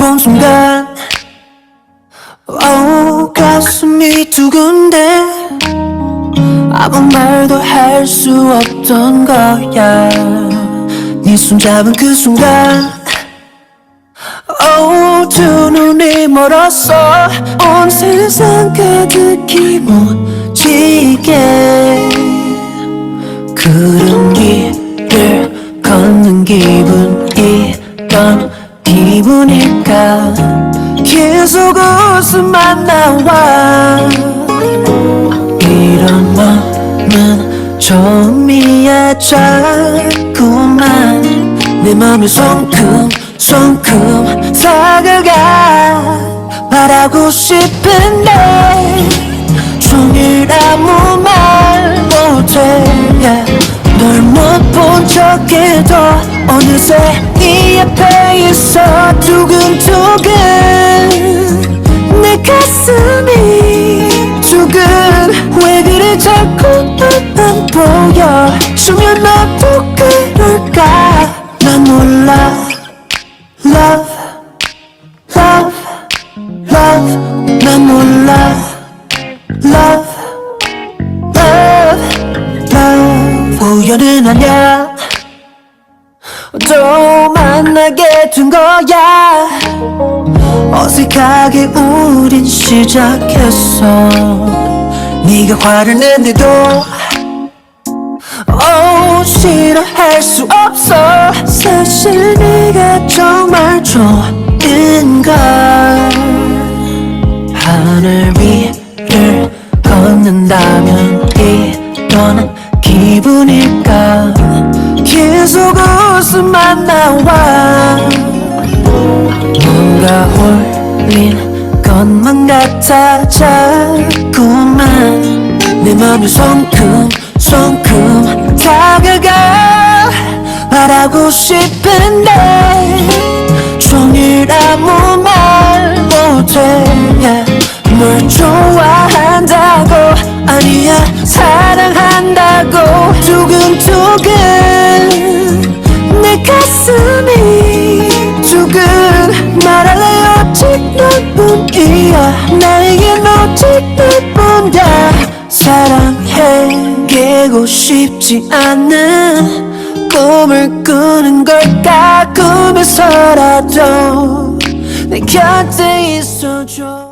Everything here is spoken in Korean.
본 순간. 오 가슴이 두근데 아무 말도 할 수 없던 거야. 네 손잡은 그 순간. 오, 두 눈이 멀었어. 온 세상 가득히 묻히게. 그런 길을 걷는 기분이던 기분일까? 계속 웃음만 나와. 이런 너는 처음이야 자꾸만. 내 맘이 성큼 성큼 다가가 말하고 싶은데 종일 아무 말 못해. 널못 본 척해도 어느새 네 앞에 자꾸 안 보여. 수면 너도 그럴까? 난 몰라. Love love love. 난 몰라. Love love love. 우연은 아냐 또 만나게 된 거야. 어색하게 우린 시작했어 네가 화를 낸데도 어 싫어할 수 없어. 사실 네가 정말 좋은 걸 하늘 위를 걷는다면 이런 기분일까? 계속 웃음만 나와. 뭔가 홀린 것만 같아 자꾸만 내 맘이 성큼 성큼 다가가 말하고 싶은데 사랑해. 깨고 싶지 않은 꿈을 꾸는 걸까 꿈에서라도 내 곁에 있어줘